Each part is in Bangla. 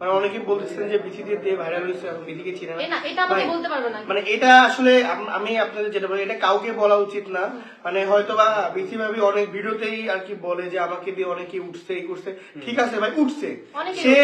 মানে অনেকে বলতেছেন যে দিয়ে ভাইরাল হয়েছে এখন বিথিকে চিনে না। এটা আমাকে বলতে পারবে না। মানে এটা আসলে আমি আপনাদের যেটা বলি এটা কাউকে বলা উচিত না। মানে হয়তো বা বিথি ভাবি অনেক ভিডিওতেই আর কি বলে যে আমাকে দিয়ে অনেকে উঠছে এই করছে। ঠিক আছে ভাই উঠছে। সে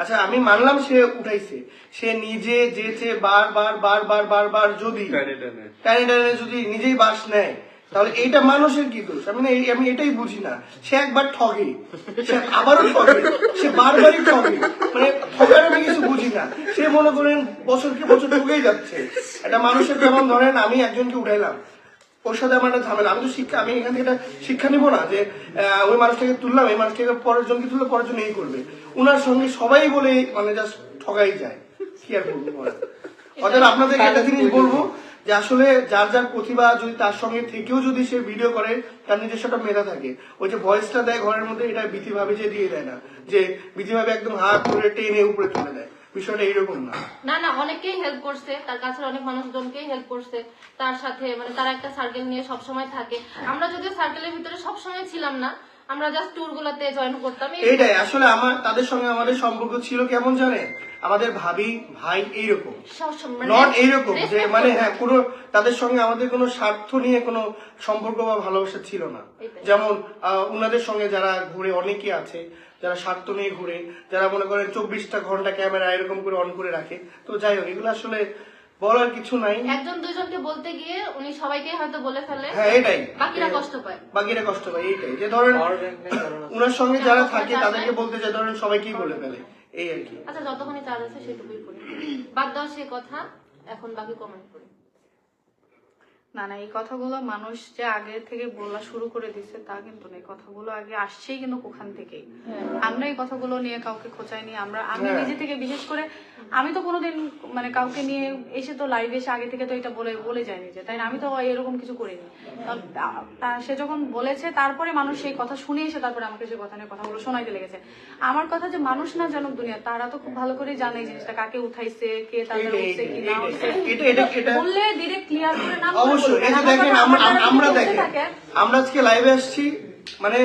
আচ্ছা আমি মানলাম সে উঠাইছে। সে নিজে যেচে বারবার বারবার বারবার যদি টানে টানে যদি নিজেই বাস নেয় তাহলে এইটা মানুষের কি দোষ? আমি আমি এটাই বুঝি না। সে একবার ঠগে। সে আবারও ঠগে। সে বারবারই ঠগে। মানে ঠগার আমি কিছু বুঝি না। সে মনে করেন বছরকে বছর ঠকেই যাচ্ছে। একটা মানুষের যেমন ধরেন আমি একজনকে উঠাইলাম, ওর সাথে আমার একটা ঝামেলা। আমি তো শিক্ষা আমি এখান থেকে একটা শিক্ষা নিবো না যে ওই মানুষটাকে তুললাম, এই মানুষটাকে পরের জনকে তুললে পরের জন এই করবে। উনার সঙ্গে সবাই বলে মানে জাস্ট ঠগাই যায়। কি আর বলব বলেন? অতএব আপনাদের একটা জিনিস বলব যে আসলে যার যার প্রতিভা যদি তার সঙ্গে থেকেও যদি সে ভিডিও করে, তার নিজস্ব একটা মেধা থাকে। ওই যে ভয়েসটা দেয় ঘরের মধ্যে, এটা বিধি ভাবে যে দিয়ে দেয় না। যে বিধি ভাবে একদম হাত ধরে টেনে উপরে তুলে দেয়। না। না না, অনেকেই হেল্প করছে। তার কাছে অনেক মানুষজনকেই হেল্প করছে। তার সাথে মানে তারা একটা সার্কেল নিয়ে সবসময় থাকে। আমরা যদিও সার্কেলের ভিতরে সবসময় ছিলাম না আমরা জাস্ট ট্যুর গুলাতে জয়েন করতাম এইটাই আসলে আমার তাদের সঙ্গে আমাদের সম্পর্ক ছিল কেমন জানেন আমাদের ভাবি ভাই এইরকম। মানে নট এইরকম যে মানে হ্যাঁ কোনো তাদের সঙ্গে আমাদের কোনো স্বার্থ নিয়ে কোনো সম্পর্ক বা ভালোবাসা ছিল না। যেমন আহ, উনাদের সঙ্গে যারা ঘুরে অনেকে আছে যারা স্বার্থ নিয়ে ঘুরে যারা মনে করেন চব্বিশটা ঘণ্টা ক্যামেরা এরকম করে অন করে রাখে। তো যাই হোক এগুলো আসলে বলার কিছু নাই। একজন দুইজনকে বলতে গিয়ে উনি সবাইকে হয়তো বলে ফেলে। হ্যাঁ এটাই। বাকিরা কষ্ট পায়। বাকিরা কষ্ট পায় এইটাই। যে ধরেন। উনার সঙ্গে যারা যারা থাকে তাদেরকে বলতে যে ধরেন সবাইকেই বলে ফেলে? এই আর কি। আচ্ছা যতক্ষণই চার্জ আছে সেটুকুই করি। বাদ দাও সে কথা এখন বাকি কমেন্ট করি। না না এই কথাগুলো মানুষ যে আগে থেকে বলা শুরু করে দিচ্ছে তা কিন্তু না এই কথাগুলো আগে আসছেই কিন্তু ওখান থেকেই। আমরা এই কথাগুলো নিয়ে কাউকে খোঁচাইনি আমরা আমি হ্যাঁ। নিজে থেকে বিশেষ করে আমি তো কোনোদিন মানে কাউকে নিয়ে এসে তো লাইভে এসে আগে থেকে তো এটা বলে বলে যায়নি যে তাই আমি তো এরকম কিছু করিনি। সে যখন বলেছে তারপরে মানুষ সেই কথা শুনে এসে তারপরে আমাকে সেই কথা নিয়ে কথাগুলো শোনাইতে লেগেছে। আমার কথা যে মানুষ না জানুক দুনিয়া তারা তো খুব ভালো করে জানে এই জিনিসটা কাকে উঠাইছে কে তাদের উঠছে কি না উঠছে। বললে ডিরেক্ট ক্লিয়ার করে নাম অবশ্যই। এই যে দেখেন আমরা আমরা দেখেন আমরা আজকে লাইভে আসছি মানে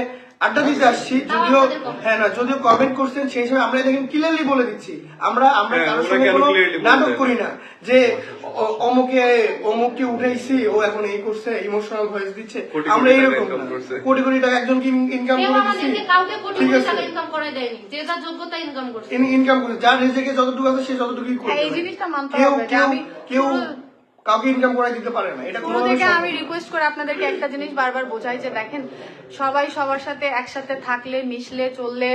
আড্ডা দিতে আসছি যদিও হ্যাঁ না যদিও কমেন্ট করছেন সেই হিসেবে আমরা দেখেন ক্লিয়ারলি বলে দিচ্ছি। আমরা আমরা হ্যাঁ, কারোর সঙ্গে কোনো নাটক করি না। যে অমুকে অমুককে উঠাইছি ও এখন এই করছে ইমোশনাল ভয়েস দিচ্ছে। আমরা এইরকম income না। করছে। কোটি কোটি টাকা একজনকে ইনকাম করে দিচ্ছি আমাদেরকে কাউকে কোটি ঠিক আছে। ইনকাম করে দেয়নি। যে যার যোগ্যতা ইনকাম করছে। ইনকাম করে যার রেজেকে যতটুকু আছে সে যতটুকুই করবে এই জিনিসটা মানতে কেউ হবে কেউ কাউকে ইনকাম করাই দিতে পারে না এটা শুরু আমি রিকোয়েস্ট করে আপনাদেরকে একটা জিনিস বারবার বোঝাই যে দেখেন সবাই সবার সাথে একসাথে থাকলে মিশলে চললে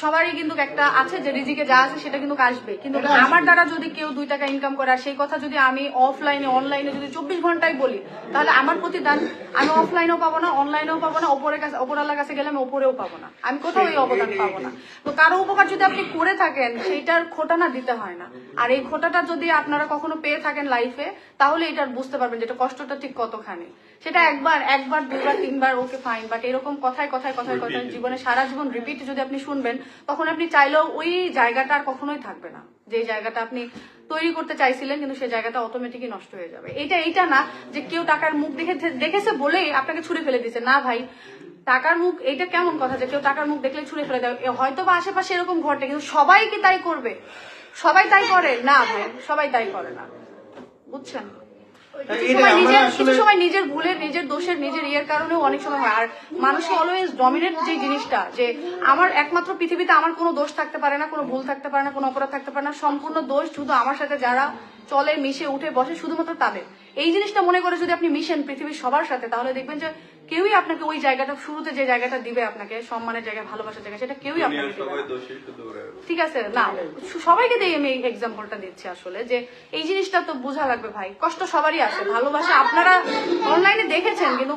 সবারই কিন্তু একটা আছে যে রিজিকে যা আছে সেটা কিন্তু আসবে। কিন্তু আমার দ্বারা যদি কেউ দুই টাকা ইনকাম করে সেই কথা যদি আমি অফলাইনে অনলাইনে যদি চব্বিশ ঘন্টায় বলি তাহলে আমার প্রতিদান আমি অফলাইনেও পাবো না অনলাইনেও পাবো না ওপরের কাছে ওপরওয়ালার কাছে গেলে আমি ওপরেও পাবো না। আমি কোথাও এই অবদান পাবো না। তো কারও উপকার যদি আপনি করে থাকেন সেইটার খোটা না দিতে হয় না। আর এই খোটাটা যদি আপনারা কখনো পেয়ে থাকেন লাইফে তাহলে এটার বুঝতে পারবেন যে এটা কষ্টটা ঠিক কতখানি। সেটা একবার একবার দুবার তিনবার ওকে ফাইন বাট এরকম কথায় কথায় কথায় কথায় জীবনে সারা জীবন রিপিট যদি আপনি শুনবেন তখন আপনি চাইলেও ওই জায়গাটা আর কখনোই থাকবে না। যে জায়গাটা আপনি তৈরি করতে চাইছিলেন কিন্তু সেই জায়গাটা অটোমেটিকই নষ্ট হয়ে যাবে। এটা, এইটা না যে কেউ টাকার মুখ দেখে, দেখেছে বলেই আপনাকে ছুড়ে ফেলে দিয়েছে। না ভাই, টাকার মুখ এটা কেমন কথা যে কেউ টাকার মুখ দেখলে ছুড়ে ফেলে দেবে হয়তো বা আশেপাশে এরকম ঘটে, কিন্তু সবাই কি তাই করবে? সবাই তাই করে? না ভাই, সবাই তাই করে না। বুঝছেন? কিছু নিজের সময় নিজের ভুলের নিজের দোষের নিজের ইয়ের কারণেও অনেক সময় হয়। আর মানুষকে অলওয়েজ ডমিনেট যে জিনিসটা যে আমার একমাত্র পৃথিবীতে আমার কোনো দোষ থাকতে পারে না কোনো ভুল থাকতে পারে না কোনো অপরাধ থাকতে পারে না সম্পূর্ণ দোষ শুধু আমার সাথে যারা চলে মিশে উঠে বসে শুধুমাত্র তাদের। এই জিনিসটা মনে করে যদি আপনি মিশেন পৃথিবীর সবার সাথে তাহলে দেখবেন যে কেউই আপনাকে ওই জায়গাটা শুরুতে যে জায়গাটা দিবে আপনাকে সম্মানের জায়গায় ভালোবাসার জায়গা সেটা কেউই আপনাকে। ঠিক আছে না সবাইকে দিয়ে আমি এই এক্সাম্পলটা দিচ্ছি আসলে যে এই জিনিসটা তো বোঝা লাগবে ভাই কষ্ট সবারই আছে ভালোবাসা আপনারা অনলাইনে দেখেছেন কিন্তু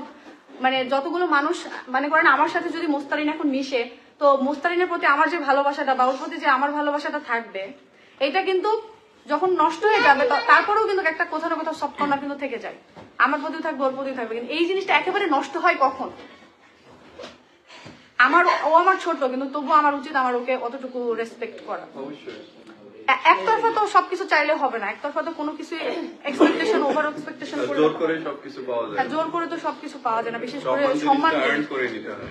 মানে যতগুলো মানুষ মানে করেন আমার সাথে যদি মোস্তারিন এখন মিশে তো মোস্তারিনের প্রতি আমার যে ভালোবাসাটা বা ওর প্রতি যে আমার ভালোবাসাটা থাকবে এটা কিন্তু যখন নষ্ট হয়ে যাবে তারপরেও কিন্তু একটা কোথাও না কোথাও সফটকর্নার কিন্তু থেকে যায়। আমার প্রতিও থাকবে ওর প্রতিও থাকবে কিন্তু এই জিনিসটা একেবারে নষ্ট হয় কখন? আমার ও আমার ছোট কিন্তু তবুও আমার উচিত আমার ওকে অতটুকু রেসপেক্ট করা। একতরফা তো সবকিছু চাইলে হবে না একতরফা তো কোনো কিছু এক্সপেকটেশন ওভার এক্সপেকটেশন করে জোর করে সবকিছু পাওয়া যায় জোর করে তো সবকিছু পাওয়া যায় না বিশেষ করে সম্মান আর্ন করে নিতে হয়।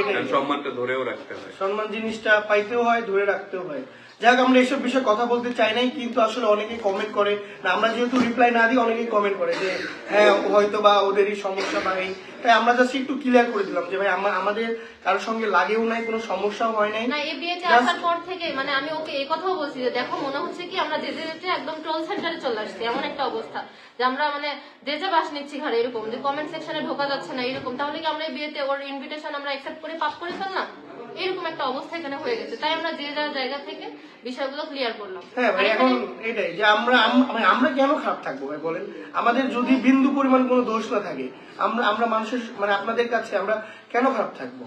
এটা সম্মানটা ধরেও রাখতে হয়। সম্মান জিনিসটা পাইতেও হয় ধরে রাখতেও হয়। যাক আমরা এইসব বিষয়ে কথা বলতে চাই নাই কিন্তু আসলে অনেকে কমেন্ট করে। না আমরা যেহেতু রিপ্লাই না দিই অনেকেই কমেন্ট করে যে হ্যাঁ হয়তো বা ওদেরই সমস্যা বা এই। তাই আমরা জাস্ট একটু ক্লিয়ার করে দিলাম যে ভাই আমা- আমাদের কারোর সঙ্গে লাগেও নাই কোনো সমস্যাও হয় নাই। না এই বিয়েতে আসার পর থেকে মানে আমি ওকে এই কথাও বলছি যে দেখো মনে হচ্ছে কি আমরা যেতে যেতে একদম ট্রোল সেন্টারে চলে আসছি এমন একটা অবস্থা। যে আমরা মানে যে যে বাস নিচ্ছি ঘরে এরকম যে কমেন্ট সেকশনে ঢোকা যাচ্ছে না এরকম তাহলে কি আমরা এই বিয়েতে ওর ইনভিটেশন আমরা অ্যাকসেপ্ট করে পাপ করে ফেললাম? এরকম একটা অবস্থা এখানে হয়ে গেছে। তাই আমরা যে যার জায়গা থেকে বিষয়গুলো ক্লিয়ার করলাম। হ্যাঁ ভাই এখন এটাই যে আমরা মানে আমরা কেন খারাপ থাকব ভাই বলেন? আমাদের যদি বিন্দু পরিমাণ কোনো দোষ না থাকে আমরা আমরা মানুষের মানে আপনাদের কাছে আমরা কেন খারাপ থাকব?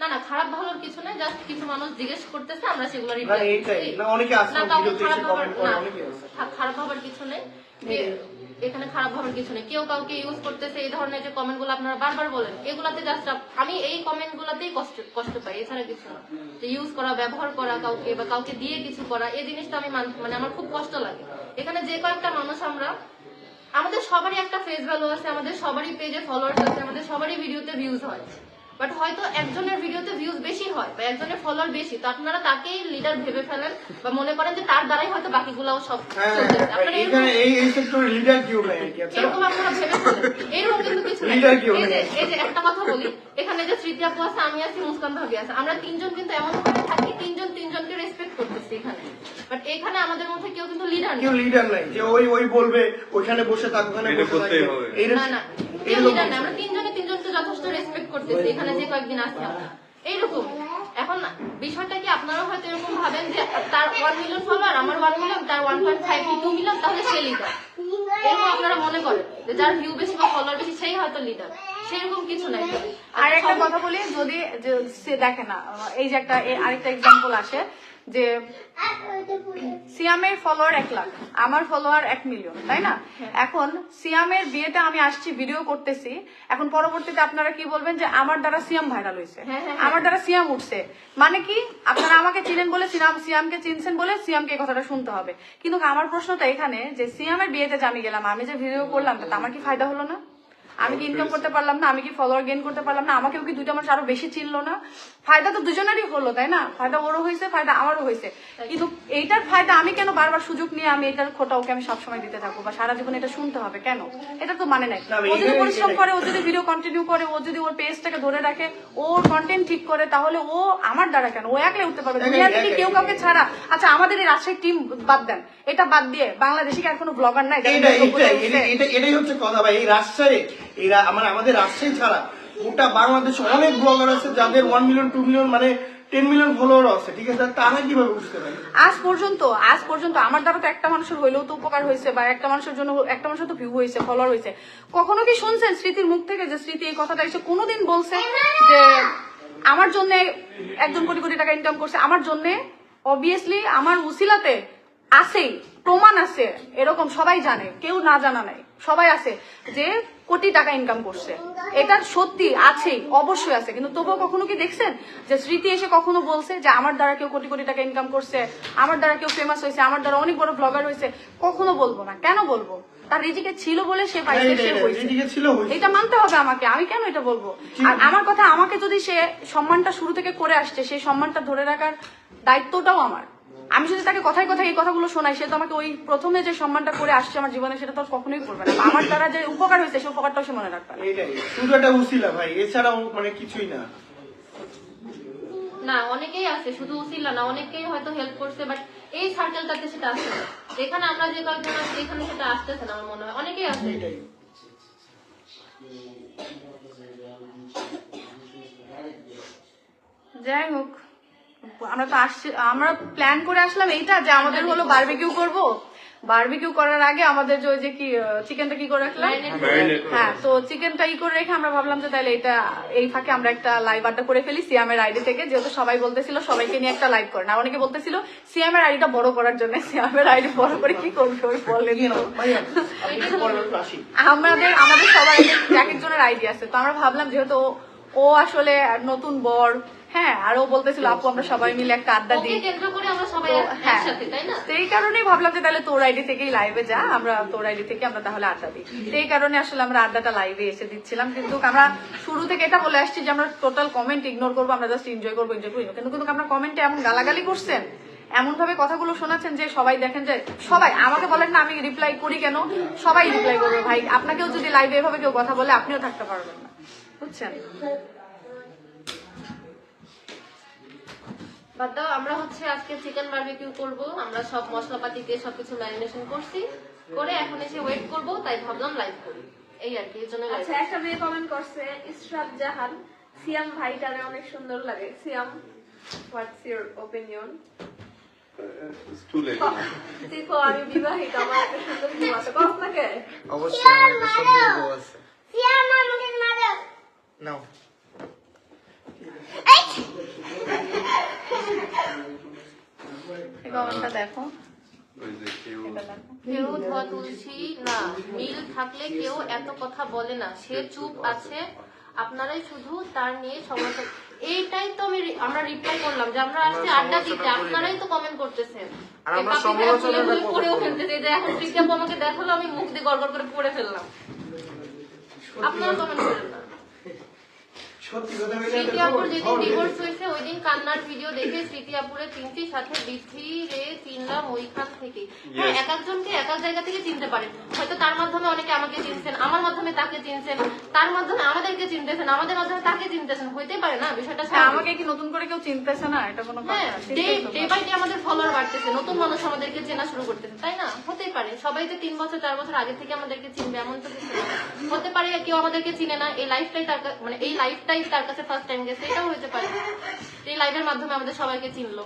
না না খারাপ ভালোর কিছু নাই জাস্ট কিছু মানুষ জিজ্ঞেস করতেছে আমরা সেগুলো না এইটাই না অনেকে আছে না, খারাপ ভাবার- ভাবার কিছু নেই। যে- এখানে খারাপ ভাবার কিছু নেই। কেউ কাউকে ইউজ করতেছে, এই ধরনের যে কমেন্টগুলো আপনারা বারবার বলেন, এগুলাতে জাস্ট আমি এই কমেন্ট গুলাতেই কষ্ট কষ্ট পাই, এছাড়া কিছু না। যে ইউজ করা, ব্যবহার করা কাউকে বা কাউকে দিয়ে কিছু করা, এই জিনিসটা আমি মানে আমার খুব কষ্ট লাগে। এখানে যে কয়েকটা মানুষ আমরা, আমাদের সবারই একটা ফেস ভ্যালু আছে, আমাদের সবারই পেজে ফলোয়ার্স আছে, আমাদের সবারই ভিডিওতে ভিউজ হয়। বাট হয়তো একজনের ভিডিওতে ভিউজ বেশি হয় বা একজনের ফলোয়ার বেশি তো আপনারা তাকেই লিডার ভেবে ফেলেন বা মনে করেন যে তার দ্বারাই হয়তো বাকিগুলাও সব হ্যাঁ এরকম আর কি আচ্ছা। এরকম আপনারা ভেবে ফেলেন। এরকম কিন্তু কিছু এই যে নেই। এই যে একটা কথা বলি এখানে যে স্মৃতি আপু আছে আমি আছি মুস্কান ভাবি আছে। আমরা তিনজন কিন্তু এমন ভাবে থাকি তিনজন তিনজনকে রেসপেক্ট করতেছি এখানে। বাট এখানে আমাদের মধ্যে কেউ কিন্তু লিডার নেই। কেউ লিডার নাই। যে ওই ওই বলবে ওইখানে বসে থাক ওখানে বসে না না কেউ লিডার না আমরা তিনজনে যথেষ্ট রেসপেক্ট করতেছে এখানে যে কয়েকদিন আছি আমরা। এইরকম। এখন বিষয়টা কি আপনারা হয়তো এরকম ভাবেন যে তার ওয়ান মিলিয়ন ফলোয়ার আমার ওয়ান মিলিয়ন তার one point five two million তাহলে সে লিডার এরকম আপনারা মনে করেন যে যার ভিউ বেশি বা ফলোয়ার বেশি সেই হয়তো লিডার সেরকম কিছু নাই। আর একটা কথা বলি যদি সে দেখে না এই যে একটা আরেকটা এক্সাম্পল আসে যে সিয়ামের ফলোয়ার এক লাখ আমার ফলোয়ার এক মিলিয়ন তাই না? এখন সিয়ামের বিয়েতে আমি আসছি ভিডিও করতেছি এখন পরবর্তীতে আপনারা কি বলবেন যে আমার দ্বারা সিয়াম ভাইরাল হয়েছে হ্যাঁ, হ্যাঁ, আমার দ্বারা সিয়াম উঠছে। মানে কি? আপনারা আমাকে চিনেন বলে সিয়াম সিয়ামকে চিনছেন বলে সিয়ামকে এই কথাটা শুনতে হবে। কিন্তু আমার প্রশ্নটা এখানে যে সিয়ামের বিয়েতে যে আমি গেলাম আমি যে ভিডিও করলাম তাতে আমার কি ফায়দা হলো না? আমি কি ইনকাম করতে পারলাম না? আমি কি ফলোয়ার গেইন করতে পারলাম না? আমাকেও কি দুইটা মানুষ আরও বেশি চিনলো না? ফায়দা তো দুজনেরই হলো তাই না? ফায়দা ওরও হয়েছে ফায়দা আমারও হয়েছে। কিন্তু এইটার ফায়দা আমি কেন বারবার সুযোগ নিয়ে আমি এটার খোটা ওকে আমি সবসময় দিতে থাকব? বা সারা জীবন এটা শুনতে হবে কেন? এটা তো মানে নাই। ও যদি পরিশ্রম করে ও যদি ভিডিও কন্টিনিউ করে ও যদি ওর পেজটাকে ধরে রাখে ওর কন্টেন্ট ঠিক করে তাহলে ও আমার দ্বারা কেন? ও একলাই উঠতে পারবে একাই, দুনিয়া থেকে কেউ কাউকে ছাড়া। আচ্ছা আমাদের এই রাজশাহী টিম বাদ দেন। এটা বাদ দিয়ে বাংলাদেশে কি আর কোনো ব্লগার নাই এটাই হচ্ছে কথা ভাই। এই রাজশাহী এরা আমার আমাদের রাজশাহী ছাড়া গোটা বাংলাদেশে অনেক ব্লগার আছে যাদের ওয়ান মিলিয়ন টু মিলিয়ন মানে টেন আছে বুঝতে আজ পর্যন্ত আজ পর্যন্ত আমার দ্বারা তো একটা মানুষের হইলেও তো উপকার হয়েছে বা একটা মানুষের জন্য, একটা মানুষের তো ভিউ হয়েছে হয়েছে। কখনো কি শুনছেন স্মৃতির মুখ থেকে যে স্মৃতি এই কথাটা এসে কোনোদিন বলছে যে আমার জন্য একজন কোটি কোটি টাকা ইনকাম করছে? আমার জন্য অবভিয়াসলি আমার উসিলাতে আছেই, প্রমাণ আছে, এরকম সবাই জানে, কেউ না জানা নাই, সবাই আছে যে কোটি টাকা ইনকাম করছে। এটা সত্যি আছেই অবশ্যই আছে। কিন্তু তবুও কখনো কি দেখছেন? যে স্মৃতি এসে কখনো বলছে যে আমার দ্বারা কেউ কোটি কোটি টাকা ইনকাম করছে আমার দ্বারা কেউ ফেমাস হয়েছে আমার দ্বারা অনেক বড় ব্লগার হয়েছে কখনো বলব না। কেন বলব? তার রিজিকে ছিল বলে সে পাইছে সে ছিল হয়েছে। এটা মানতে হবে আমাকে। আমি কেন এটা বলব? আর আমার কথা আমাকে যদি সে সম্মানটা শুরু থেকে করে আসছে সেই সম্মানটা ধরে রাখার দায়িত্বটাও আমার। আমি যদি তাকে কথায় কথায় এই কথাগুলো শোনাই সে তো আমাকে ওই প্রথমে যে সম্মানটা করে আসছে আমার জীবনে সেটা তো কখনোই করবে না। আমার দ্বারা যে উপকার হয়েছে সেই উপকারটাও সে মনে রাখবে না। এইটাই শুধু একটা উসিলা ভাই এছাড়াও মানে কিছুই না। না অনেকেই আছে শুধু উসিল্লা না অনেকেই হয়তো হেল্প করছে বাট এই সার্কেলটাতে সেটা আসছে না। যেখানে আমরা যে কয়েকজন আছি এখানে সেটা আসতেছে না আমার মনে হয়। অনেকেই আছে। এইটাই। যাই হোক আমরা তো আসছি আমরা প্ল্যান করে আসলাম এইটা যে আমাদের হলো বারবিকিউ করব। বারবিকিউ করার আগে আমাদের যে ওই যে কি চিকেনটা কি করে রাখলাম। হ্যাঁ তো চিকেনটা ই করে রেখে আমরা ভাবলাম যে তাহলে এটা এই ফাঁকে আমরা একটা লাইভ আড্ডা করে ফেলি সিয়ামের আইডি থেকে। যেহেতু সবাই বলতেছিল সবাইকে নিয়ে একটা লাইভ করেন। আর অনেকে বলতেছিল সিয়ামের আইডিটা বড় করার জন্য সিয়ামের আইডি বড় করে কি করবে? ওই আসি। আমাদের আমাদের সবাই এক একজনের আইডি আছে। তো আমরা ভাবলাম যেহেতু ও- ও আসলে নতুন বর হ্যাঁ আর বলতেছিল আপু আমরা সবাই মিলে একটা আড্ডা দিই। হ্যাঁ। এই কারণেই ভাবলাম যে তাহলে তোর আইডি থেকেই লাইভে যা আমরা তোর আইডি থেকে আমরা তাহলে আড্ডা দিই। সেই কারণে আসলে আমরা আড্ডাটা লাইভে এসে দিচ্ছিলাম। কিন্তু আমরা শুরু থেকে এটা বলে আসছি যে আমরা টোটাল কমেন্ট ইগনোর করব আমরা জাস্ট এনজয় করব এনজয় করব কিন্তু কিন্তু আমরা কমেন্টে এমন গালাগালি করছেন এমন ভাবে কথাগুলো শোনাচ্ছেন যে সবাই দেখেন যে সবাই আমাকে বলেন না আমি রিপ্লাই করি কেন? সবাই রিপ্লাই করবে। ভাই আপনাকেও যদি লাইভে এভাবে কেউ কথা বলে আপনিও থাকতে পারবেন না। বুঝছেন? বাদ দাও আমরা হচ্ছে আজকে চিকেন বারবিকিউ করব। আমরা সব মশলাপাতি দিয়ে সবকিছু ম্যারিনেশন করছি। করে এখন এসে ওয়েট করব তাই ভাবলাম লাইভ করি। এই আর কি এর জন্য আচ্ছা একটা মেয়ে কমেন্ট করছে ইসরাত জাহান সিয়াম ভাইটারে অনেক সুন্দর লাগে। সিয়াম হোয়াটস ইউর ওপিনিয়ন স্টুলে দেখো আমি বিবাহিত আমার একটা সুন্দর বউ আছে। কস না অবশ্যই আমার একটা সুন্দর বউ আছে। নাও। কেউ এটা দেখো। কেউ ধোয়া তুলছি না মিল থাকলে কেউ এত কথা বলে না। সে চুপ আছে আপনারাই শুধু তার নিয়ে সমস্যা। এইটাই তো আমি আমরা রিপ্লাই করলাম যে আমরা আসছি আড্ডা দিতে আপনারাই তো কমেন্ট করতেছেন। পড়েও ফেলতেছে যে এখন আমাকে দেখাল আমি মুখ দিয়ে গড়গড় করে পড়ে ফেললাম। আপনারা কমেন্ট করেন না। স্মৃতি আপুর যেদিন ডিভোর্স হয়েছে। ওই দিন কান্নার ভিডিও দেখে স্মৃতি আপুরে চিনছি সাথে বৃদ্ধি রে চিনলাম ওইখান থেকে। হ্যাঁ এক একজনকে এক এক জায়গা থেকে চিনতে পারেন। হয়তো তার মাধ্যমে অনেকে আমাকে চিনছেন আমার মাধ্যমে তাকে চিনছেন তার মাধ্যমে আমাদেরকে চিনতেছেন আমাদের মাধ্যমে তাকে চিনতেছেন হইতে পারে না বিষয়টা হ্যাঁ আমাকে কি নতুন করে কেউ চিনতেছে না? এটা কোনো হ্যাঁ ডে ডে বাই ডে আমাদের ফলোয়ার বাড়তেছে নতুন মানুষ আমাদেরকে চেনা শুরু করতেছে তাই না? হতেই পারে সবাই যে তিন বছর চার বছর আগে থেকে আমাদেরকে চিনবে এমন তো কিছু হতে পারে কেউ আমাদেরকে চিনে না এই লাইফটাই তার মানে এই লাইফটাই তার কাছে ফার্স্ট টাইম গেছে এটাও হইতে পারে। এই লাইভের মাধ্যমে আমাদের সবাইকে চিনলো।